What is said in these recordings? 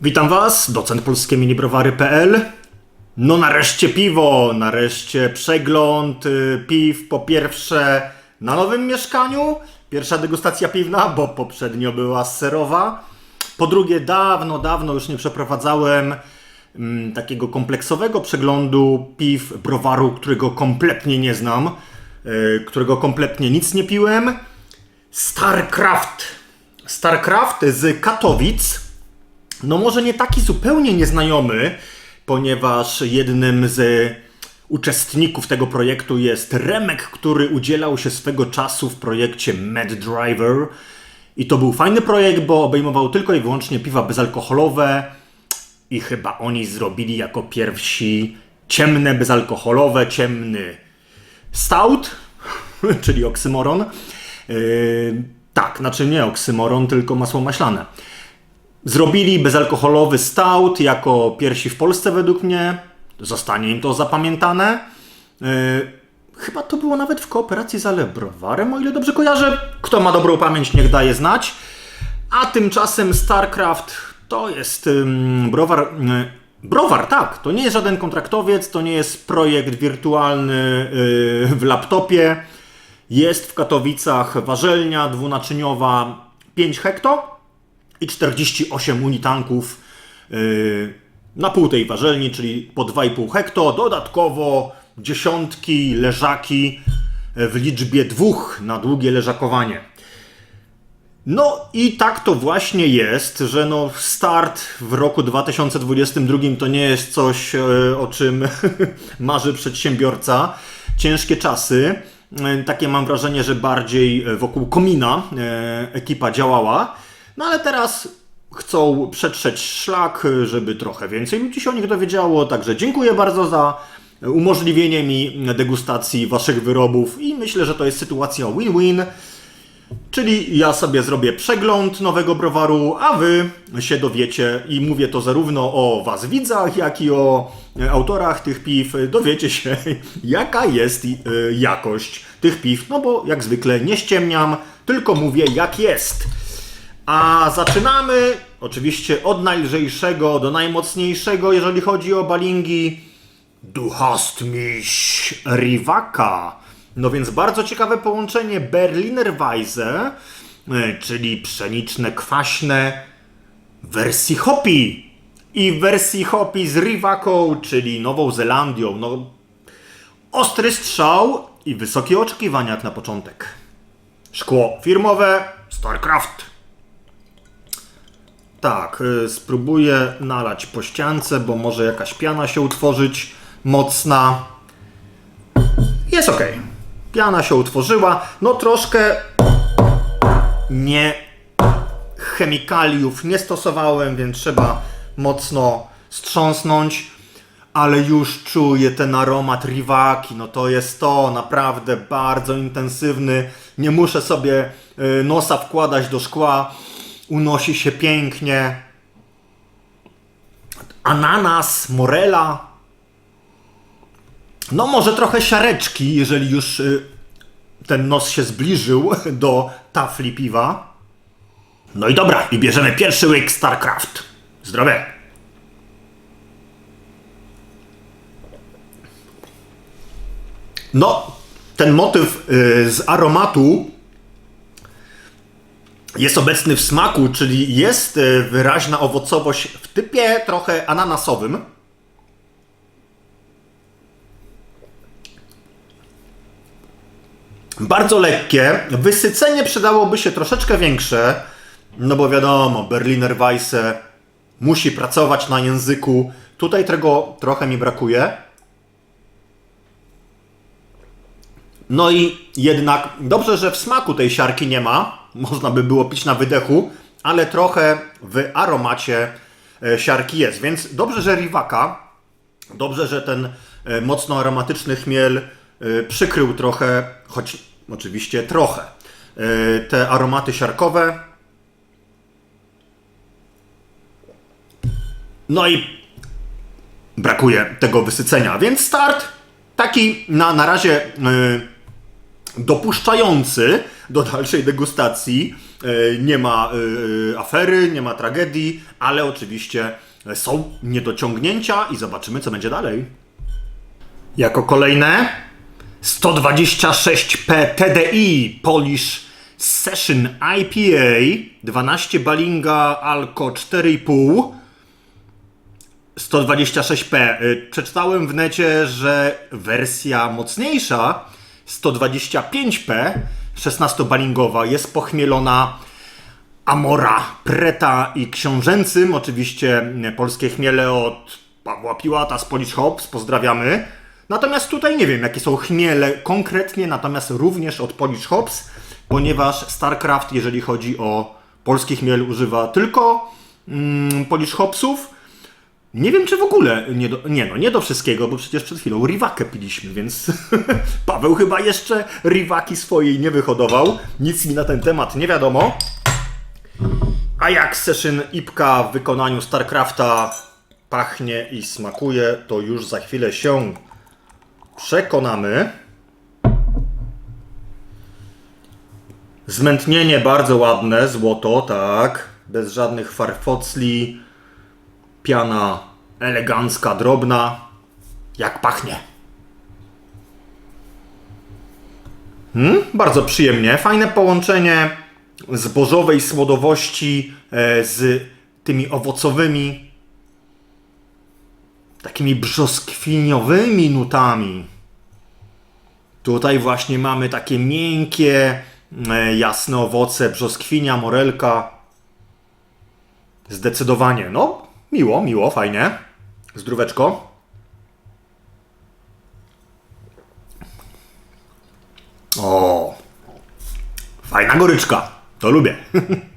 Witam Was, docent polskie minibrowary.pl. No nareszcie piwo, nareszcie przegląd y, piw po pierwsze na nowym mieszkaniu, pierwsza degustacja piwna, bo poprzednio była serowa. Po drugie dawno, dawno już nie przeprowadzałem mm, takiego kompleksowego przeglądu piw browaru, którego kompletnie nie znam, y, którego kompletnie nic nie piłem. StarCraft. StarCraft z Katowic. No może nie taki zupełnie nieznajomy, ponieważ jednym z uczestników tego projektu jest Remek, który udzielał się swego czasu w projekcie Mad Driver. I to był fajny projekt, bo obejmował tylko i wyłącznie piwa bezalkoholowe i chyba oni zrobili jako pierwsi ciemne bezalkoholowe, ciemny stout, czyli oksymoron. Yy, tak, znaczy nie oksymoron, tylko masło maślane. Zrobili bezalkoholowy stout jako pierwsi w Polsce według mnie. Zostanie im to zapamiętane. Yy, chyba to było nawet w kooperacji z Alebrowarem, o ile dobrze kojarzę. Kto ma dobrą pamięć, niech daje znać. A tymczasem StarCraft to jest browar. Yy, browar, tak. To nie jest żaden kontraktowiec, to nie jest projekt wirtualny yy, w laptopie. Jest w Katowicach warzelnia dwunaczyniowa 5 hekto i 48 unitanków yy, na pół tej warzelni, czyli po 2,5 hekto. Dodatkowo dziesiątki leżaki w liczbie dwóch na długie leżakowanie. No i tak to właśnie jest, że no start w roku 2022 to nie jest coś, e, o czym marzy przedsiębiorca. Ciężkie czasy. E, Takie mam wrażenie, że bardziej e, wokół komina ekipa działała. No ale teraz chcą przetrzeć szlak, żeby trochę więcej ludzi się o nich dowiedziało. Także dziękuję bardzo za umożliwienie mi degustacji waszych wyrobów i myślę, że to jest sytuacja win-win. Czyli ja sobie zrobię przegląd nowego browaru, a wy się dowiecie i mówię to zarówno o was widzach, jak i o autorach tych piw. Dowiecie się, jaka jest e, jakość tych piw, no bo jak zwykle nie ściemniam, tylko mówię jak jest. A zaczynamy oczywiście od najlżejszego do najmocniejszego, jeżeli chodzi o balingi. Du hast mich Rivaka. No więc bardzo ciekawe połączenie Berliner Weisse, e, czyli pszeniczne, kwaśne wersji hopi i wersji hopi z Rivaką, czyli Nową Zelandią. No, ostry strzał i wysokie oczekiwania jak na początek. Szkło firmowe StarCraft. Tak, y, spróbuję nalać po ściance, bo może jakaś piana się utworzyć mocna. Jest ok. Piana się utworzyła. No troszkę nie chemikaliów nie stosowałem, więc trzeba mocno strząsnąć. Ale już czuję ten aromat riwaki. No to jest to naprawdę bardzo intensywny. Nie muszę sobie y, nosa wkładać do szkła. Unosi się pięknie. Ananas, morela. No może trochę siareczki, jeżeli już y, ten nos się zbliżył do tafli piwa. No i dobra, i bierzemy pierwszy łyk StarCraft. Zdrowie. No, ten motyw y, z aromatu jest obecny w smaku, czyli jest y, wyraźna owocowość w typie trochę ananasowym. Bardzo lekkie. Wysycenie przydałoby się troszeczkę większe, no bo wiadomo, Berliner Weisse musi pracować na języku. Tutaj tego trochę mi brakuje. No i jednak dobrze, że w smaku tej siarki nie ma. Można by było pić na wydechu, ale trochę w aromacie e, siarki jest. Więc dobrze, że Riwaka, dobrze, że ten e, mocno aromatyczny chmiel e, przykrył trochę, choć oczywiście trochę, te aromaty siarkowe. No i brakuje tego wysycenia, więc start taki na, na razie dopuszczający, do dalszej degustacji. E, Nie ma e, afery, nie ma tragedii, ale oczywiście są niedociągnięcia i zobaczymy, co będzie dalej. Jako kolejne 126P TDI Polish Session IPA 12 Balinga Alko 4,5 126p. Y, Przeczytałem w necie, że wersja mocniejsza 125p 16-balingowa jest pochmielona Amora, Preta i Książęcym. Oczywiście y, polskie chmiele od Pawła Piłata z Polish Hops. Pozdrawiamy. Natomiast tutaj nie wiem, jakie są chmiele konkretnie, natomiast również od Polish Hops, ponieważ StarCraft, jeżeli chodzi o polski chmiel, używa tylko mm, Polish Hopsów. Nie wiem, czy w ogóle. Nie, do, nie no, nie do wszystkiego, bo przecież przed chwilą Rivakę piliśmy, więc Paweł chyba jeszcze Rivaki swojej nie wyhodował. Nic mi na ten temat nie wiadomo. A jak Session Ipka w wykonaniu StarCrafta pachnie i smakuje, to już za chwilę się przekonamy. Zmętnienie bardzo ładne, złoto, tak. Bez żadnych farfocli. Piana elegancka, drobna. Jak pachnie. Hmm? Bardzo przyjemnie. Fajne połączenie zbożowej słodowości e, z tymi owocowymi, takimi brzoskwiniowymi nutami. Tutaj właśnie mamy takie miękkie, e, jasne owoce, brzoskwinia, morelka. Zdecydowanie, no, miło, miło, fajnie. Zdróweczko. O, fajna goryczka. To lubię.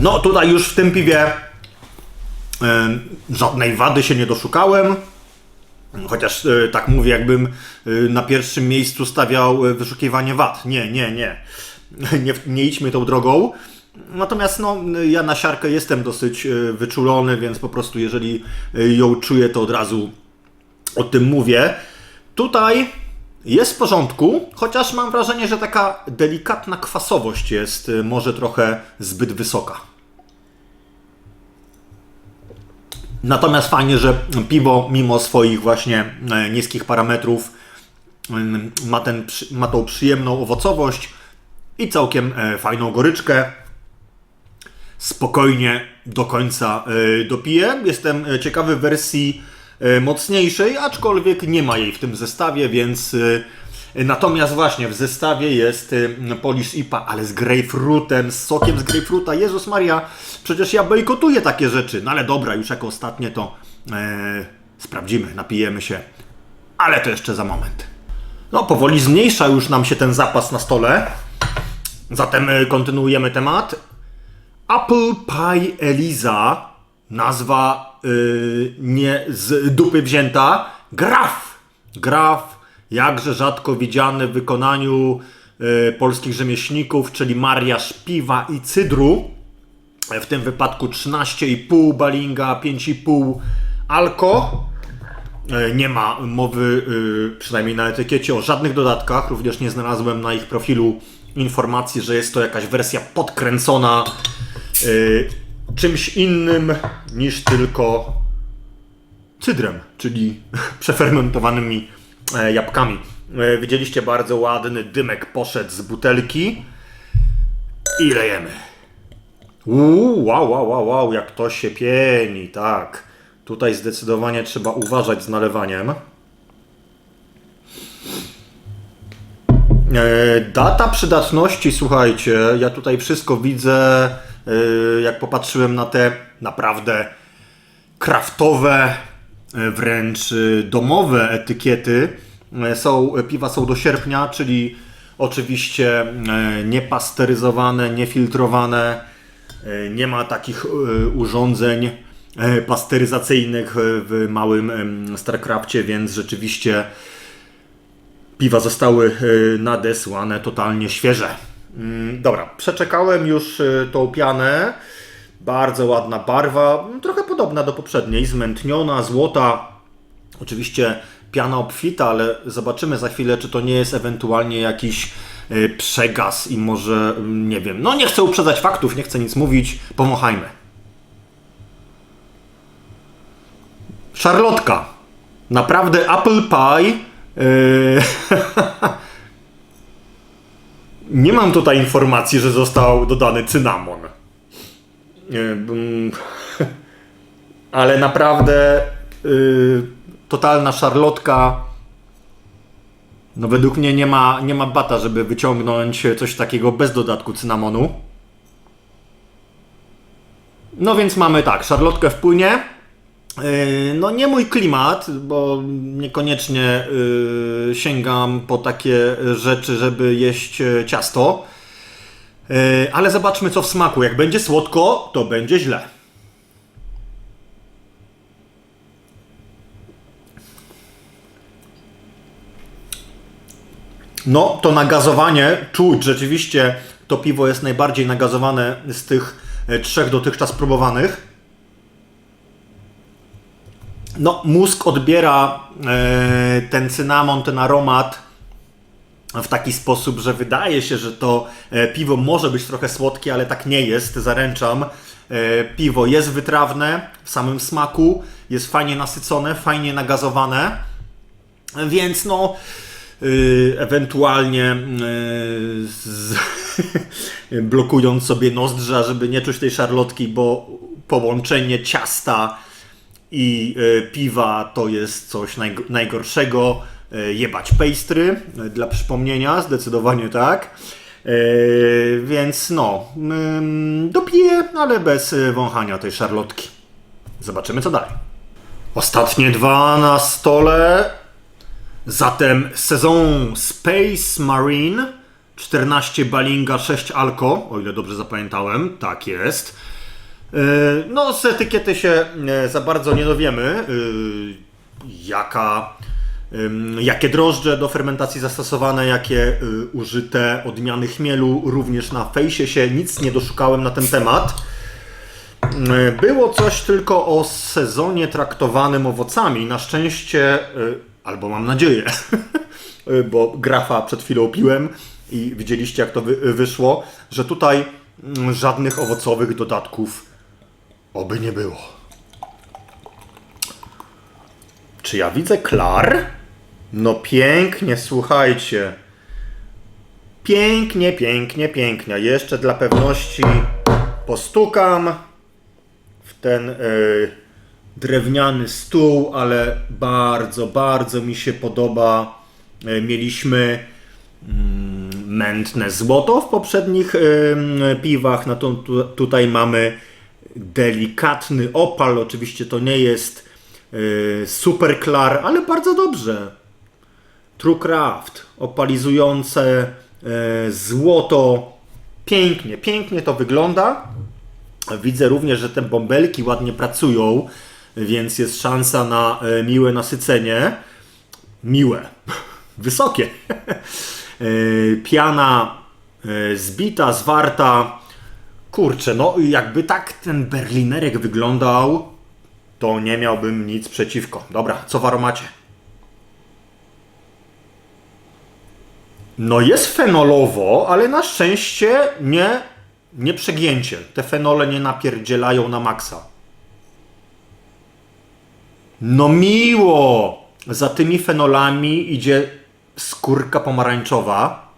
No, tutaj już w tym piwie żadnej wady się nie doszukałem. Chociaż e, tak mówię, jakbym e, na pierwszym miejscu stawiał e, wyszukiwanie wad. Nie, nie, nie. Nie, nie idźmy tą drogą. Natomiast no, ja na siarkę jestem dosyć e, wyczulony, więc po prostu jeżeli e, ją czuję, to od razu o tym mówię. Tutaj jest w porządku, chociaż mam wrażenie, że taka delikatna kwasowość jest e, może trochę zbyt wysoka. Natomiast fajnie, że piwo, mimo swoich właśnie niskich parametrów, mm, ma, ten, ma tą przyjemną owocowość i całkiem fajną goryczkę. Spokojnie do końca e, dopiję. Jestem e, ciekawy wersji e, mocniejszej, aczkolwiek nie ma jej w tym zestawie, więc. e, Natomiast właśnie w zestawie jest e, Polish IPA, ale z grapefruitem, z sokiem z grapefruita. Jezus Maria, przecież ja bojkotuję takie rzeczy. No ale dobra, już jako ostatnie to sprawdzimy, napijemy się. Ale to jeszcze za moment. No, powoli zmniejsza już nam się ten zapas na stole. Zatem kontynuujemy temat. Apple Pie Eliza, nazwa y, nie z dupy wzięta, Graf. Graf, jakże rzadko widziany w wykonaniu y, polskich rzemieślników, czyli mariaż piwa i cydru. W tym wypadku 13,5 balinga, 5,5 alko. E, Nie ma mowy, y, przynajmniej na etykiecie, o żadnych dodatkach. Również nie znalazłem na ich profilu informacji, że jest to jakaś wersja podkręcona y, czymś innym niż tylko cydrem, czyli przefermentowanymi e, jabłkami. E, Widzieliście bardzo ładny dymek poszedł z butelki i lejemy. Uuu, wow, wow, wow, wow, jak to się pieni, tak. Tutaj zdecydowanie trzeba uważać z nalewaniem. E, Data przydatności, słuchajcie, ja tutaj wszystko widzę, jak popatrzyłem na te naprawdę kraftowe, e, wręcz e, domowe etykiety. Są, piwa są do sierpnia, czyli oczywiście niepasteryzowane, niefiltrowane. Nie ma takich urządzeń pasteryzacyjnych w małym em, StarCrafcie, więc rzeczywiście piwa zostały nadesłane totalnie świeże. Mm, Dobra, przeczekałem już e, tą pianę. Bardzo ładna barwa, m, trochę podobna do poprzedniej, zmętniona, złota. Oczywiście piana obfita, ale zobaczymy za chwilę, czy to nie jest ewentualnie jakiś y, przegas i może, mm, nie wiem, no nie chcę uprzedzać faktów, nie chcę nic mówić, pomachajmy. Szarlotka. Naprawdę apple pie. Yy... Nie mam tutaj informacji, że został dodany cynamon. Ale naprawdę yy, totalna szarlotka. No według mnie nie ma, nie ma bata, żeby wyciągnąć coś takiego bez dodatku cynamonu. No więc mamy tak, szarlotkę w płynie. Yy, No nie mój klimat, bo niekoniecznie yy, sięgam po takie rzeczy, żeby jeść e, ciasto. Yy, Ale zobaczmy co w smaku. Jak będzie słodko, to będzie źle. No, to nagazowanie czuć rzeczywiście. To piwo jest najbardziej nagazowane z tych e, trzech dotychczas próbowanych. No, mózg odbiera e, ten cynamon, ten aromat w taki sposób, że wydaje się, że to e, piwo może być trochę słodkie, ale tak nie jest, zaręczam. E, piwo jest wytrawne w samym smaku, jest fajnie nasycone, fajnie nagazowane, więc no. y, ewentualnie y, z, blokując sobie nozdrza, żeby nie czuć tej szarlotki, bo połączenie ciasta i e, piwa to jest coś najg- najgorszego. E, jebać pastry, e, dla przypomnienia, zdecydowanie tak. Więc no, mm, dopiję, ale bez wąchania tej szarlotki. Zobaczymy co dalej. Ostatnie dwa na stole. Zatem sezon Space Marine 14 Balinga 6 Alko, o ile dobrze zapamiętałem, tak jest. Yy, No, z etykiety się e, za bardzo nie dowiemy, yy, jaka, jakie drożdże do fermentacji zastosowane, jakie użyte odmiany chmielu. Również na fejsie się nic nie doszukałem na ten temat. Było coś tylko o sezonie traktowanym owocami. Na szczęście, albo mam nadzieję, bo grafa przed chwilą piłem i widzieliście jak to wy- wyszło, że tutaj mm, żadnych owocowych dodatków Oby nie było. Czy ja widzę klar? No pięknie, słuchajcie. Pięknie, pięknie, pięknie. Jeszcze dla pewności postukam w ten y, drewniany stół, ale bardzo, bardzo mi się podoba. Y, mieliśmy mm, mętne złoto w poprzednich y, piwach. No to tu, tutaj mamy delikatny opal. Oczywiście to nie jest y, super klar, ale bardzo dobrze. True Craft, opalizujące y, złoto. Pięknie, pięknie to wygląda. Widzę również, że te bąbelki ładnie pracują, więc jest szansa na y, miłe nasycenie. Miłe, wysokie. Piana zbita, zwarta. Kurczę, no jakby tak ten berlinerek wyglądał, to nie miałbym nic przeciwko. Dobra, co w aromacie? No jest fenolowo, ale na szczęście nie, nie przegięcie. Te fenole nie napierdzielają na maksa. No miło! Za tymi fenolami idzie skórka pomarańczowa.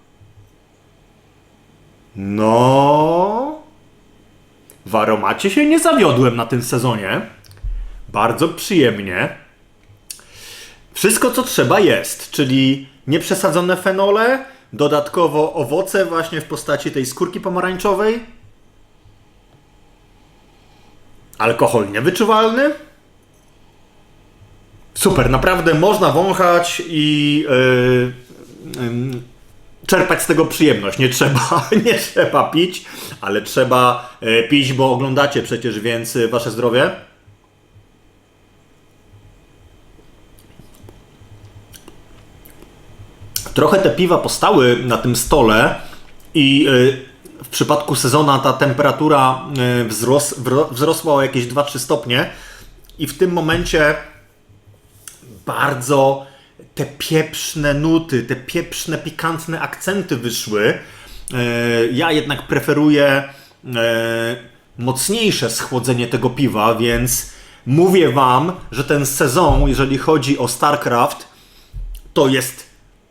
No. W aromacie się nie zawiodłem na tym sezonie. Bardzo przyjemnie. Wszystko co trzeba jest, czyli nieprzesadzone fenole, dodatkowo owoce właśnie w postaci tej skórki pomarańczowej. Alkohol niewyczuwalny. Super, naprawdę można wąchać i yy, czerpać z tego przyjemność. Nie trzeba, nie trzeba pić, ale trzeba e, pić, bo oglądacie przecież, więc e, wasze zdrowie. Trochę te piwa postały na tym stole i e, w przypadku sezona ta temperatura wzros, wzrosła o jakieś 2-3 stopnie i w tym momencie bardzo te pieprzne nuty, te pieprzne, pikantne akcenty wyszły. E, ja jednak preferuję e, mocniejsze schłodzenie tego piwa, więc mówię wam, że ten sezon, jeżeli chodzi o StarCraft, to jest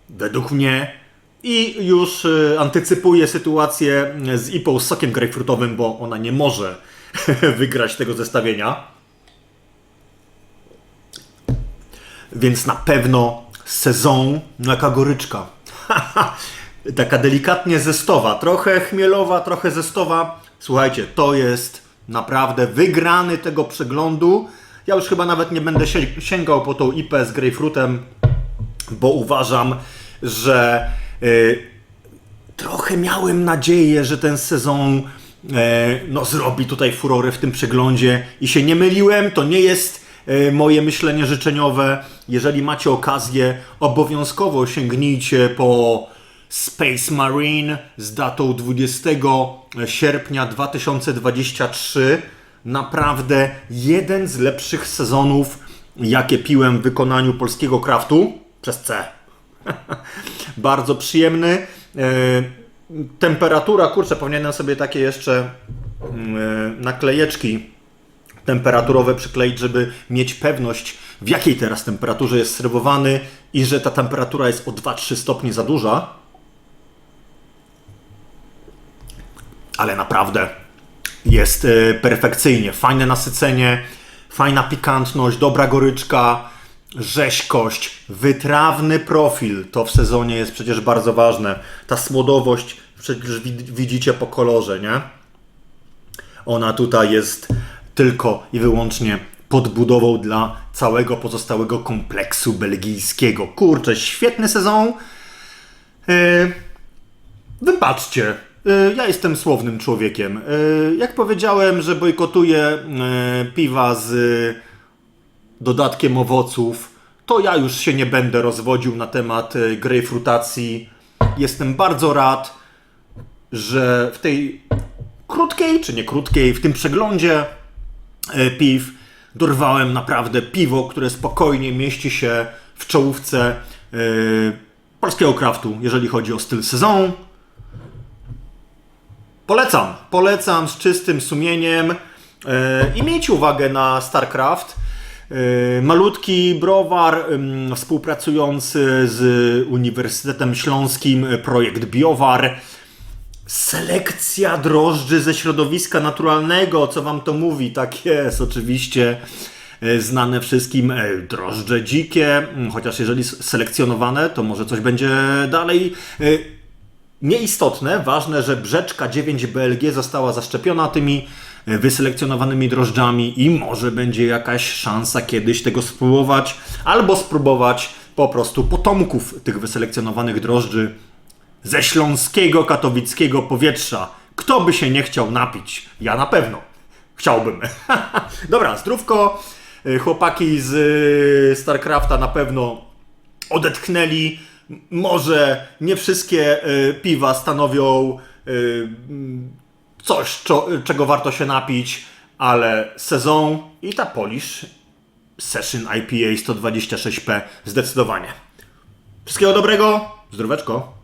według mnie i już y, antycypuję sytuację z IPą z sokiem grejpfrutowym, bo ona nie może wygrać tego zestawienia. Więc na pewno sezon jaka goryczka. Taka delikatnie zestowa, trochę chmielowa, trochę zestowa. Słuchajcie, to jest naprawdę wygrany tego przeglądu. Ja już chyba nawet nie będę sięgał po tą IP z grejpfrutem, bo uważam, że y, trochę miałem nadzieję, że ten sezon e, no, zrobi tutaj furory w tym przeglądzie i się nie myliłem. To nie jest moje myślenie życzeniowe. Jeżeli macie okazję, obowiązkowo sięgnijcie po Space Marine z datą 20 sierpnia 2023. Naprawdę jeden z lepszych sezonów, jakie piłem w wykonaniu polskiego kraftu przez C. Bardzo przyjemny. E, temperatura, kurczę, powinienem sobie takie jeszcze mm, e, naklejeczki temperaturowe przykleić, żeby mieć pewność, w jakiej teraz temperaturze jest serwowany i że ta temperatura jest o 2-3 stopnie za duża. Ale naprawdę jest e, perfekcyjnie. Fajne nasycenie, fajna pikantność, dobra goryczka, rzeźkość, wytrawny profil. To w sezonie jest przecież bardzo ważne. Ta słodowość przecież wid- widzicie po kolorze, nie? Ona tutaj jest tylko i wyłącznie podbudową dla całego pozostałego kompleksu belgijskiego. Kurczę, świetny sezon. Yy, Wybaczcie, y, ja jestem słownym człowiekiem. Y, Jak powiedziałem, że bojkotuję piwa z dodatkiem owoców, to ja już się nie będę rozwodził na temat y, grejpfrutacji. Jestem bardzo rad, że w tej krótkiej, czy nie krótkiej, w tym przeglądzie piw dorwałem naprawdę piwo, które spokojnie mieści się w czołówce y, polskiego kraftu, jeżeli chodzi o styl sezon. Polecam, polecam z czystym sumieniem e, i miejcie uwagę na StarCraft. E, malutki browar współpracujący z Uniwersytetem Śląskim, e, projekt Biowar. Selekcja drożdży ze środowiska naturalnego, co wam to mówi? Tak jest, oczywiście. E, Znane wszystkim e, drożdże dzikie, mm, chociaż jeżeli selekcjonowane, to może coś będzie dalej. E, Nieistotne, ważne, że brzeczka 9 BLG została zaszczepiona tymi wyselekcjonowanymi drożdżami i może będzie jakaś szansa kiedyś tego spróbować, albo spróbować po prostu potomków tych wyselekcjonowanych drożdży ze śląskiego, katowickiego powietrza. Kto by się nie chciał napić? Ja na pewno. Chciałbym. Dobra, zdrówko. E, Chłopaki z e, StarCrafta na pewno odetchnęli. Może nie wszystkie e, piwa stanowią coś, czego warto się napić, ale sezon i ta Polish Session IPA 126P zdecydowanie. Wszystkiego dobrego, zdróweczko.